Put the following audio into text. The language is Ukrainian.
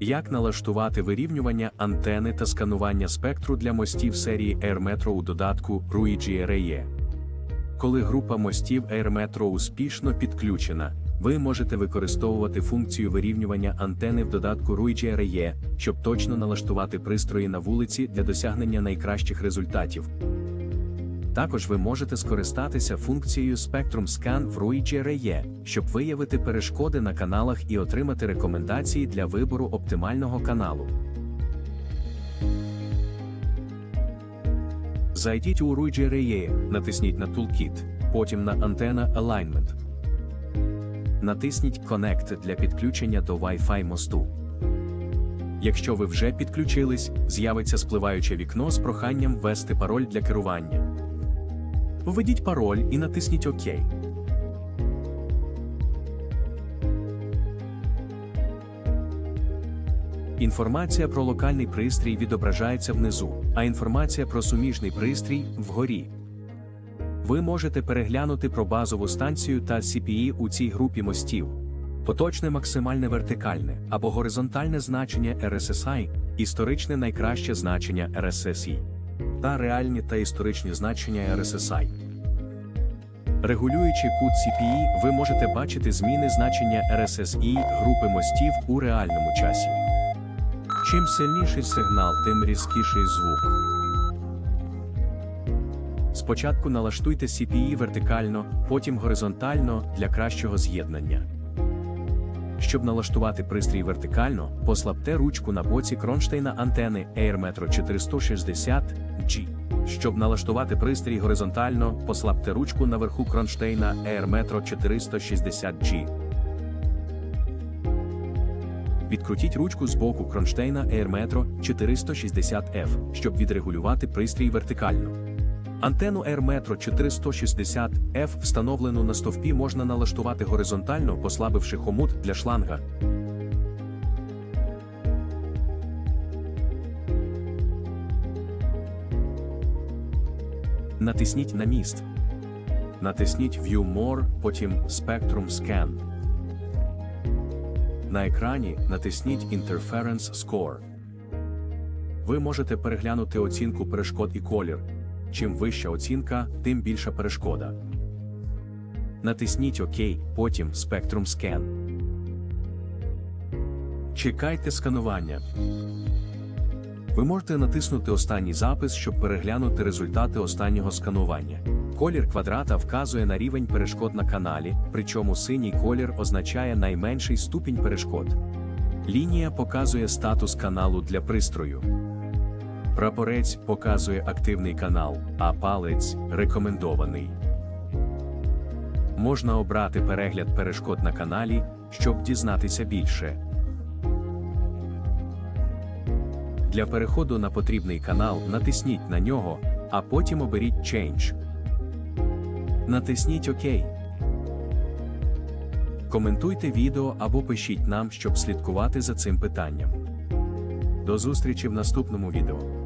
Як налаштувати вирівнювання антени та сканування спектру для мостів серії AirMetro у додатку Ruigi RE? Коли група мостів AirMetro успішно підключена, ви можете використовувати функцію вирівнювання антени в додатку Ruigi RE, щоб точно налаштувати пристрої на вулиці для досягнення найкращих результатів. Також ви можете скористатися функцією Spectrum Scan в Ruigi RE, щоб виявити перешкоди на каналах і отримати рекомендації для вибору оптимального каналу. Зайдіть у Ruigi RE, натисніть на Toolkit, потім на Antenna Alignment. Натисніть Connect для підключення до Wi-Fi мосту. Якщо ви вже підключились, з'явиться спливаюче вікно з проханням ввести пароль для керування. Введіть пароль і натисніть ОК. Інформація про локальний пристрій відображається внизу, а інформація про суміжний пристрій вгорі. Ви можете переглянути про базову станцію та CPE у цій групі мостів. Поточне максимальне вертикальне або горизонтальне значення RSSI, історичне найкраще значення RSSI та реальні та історичні значення RSSI. Регулюючи кут CPE, ви можете бачити зміни значення RSSI групи мостів у реальному часі. Чим сильніший сигнал, тим різкіший звук. Спочатку налаштуйте CPE вертикально, потім горизонтально для кращого з'єднання. Щоб налаштувати пристрій вертикально, послабте ручку на боці кронштейна антени AirMetro 460G. Щоб налаштувати пристрій горизонтально, послабте ручку наверху кронштейна AirMetro 460G. Відкрутіть ручку з боку кронштейна AirMetro 460F, щоб відрегулювати пристрій вертикально. Антенну AirMetro 460F встановлену на стовпі можна налаштувати горизонтально, послабивши хомут для шланга. Натисніть на міст. Натисніть View More, потім Spectrum Scan. На екрані натисніть Interference Score. Ви можете переглянути оцінку перешкод і колір. Чим вища оцінка, тим більша перешкода. Натисніть ОК, потім Spectrum Scan. Чекайте сканування. Ви можете натиснути останній запис, щоб переглянути результати останнього сканування. Колір квадрата вказує на рівень перешкод на каналі, причому синій колір означає найменший ступінь перешкод. Лінія показує статус каналу для пристрою. Прапорець показує активний канал, а палець рекомендований. Можна обрати перегляд перешкод на каналі, щоб дізнатися більше. Для переходу на потрібний канал натисніть на нього, а потім оберіть Change. Натисніть ОК. Коментуйте відео або пишіть нам, щоб слідкувати за цим питанням. До зустрічі в наступному відео.